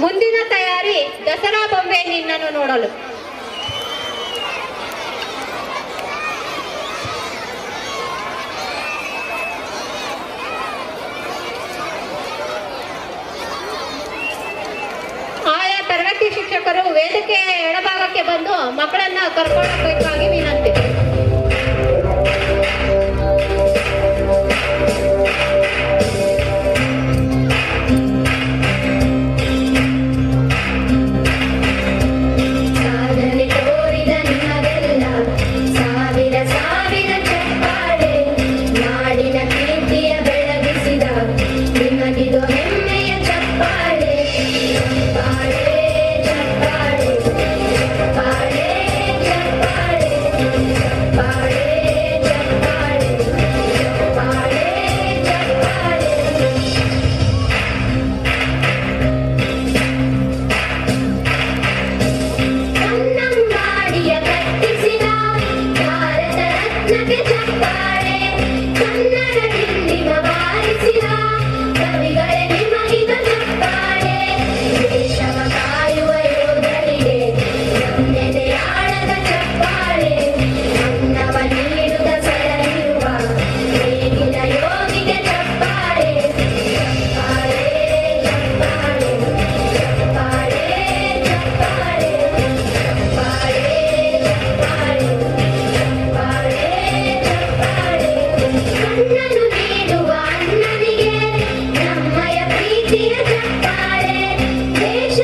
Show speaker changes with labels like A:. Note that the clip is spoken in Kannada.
A: ಮುಂದಿನ ತಯಾರಿ ದಸರಾ ಬೊಂಬೆ ನಿನ್ನನ್ನು ನೋಡಲು. ಆಯಾ ತರಗತಿ ಶಿಕ್ಷಕರು ವೇದಿಕೆಯ ಎಡಭಾಗಕ್ಕೆ ಬಂದು ಮಕ್ಕಳನ್ನ ಕರ್ಕೊಂಡು ಬೇಕಾಗಿ ವಿನಂತಿ.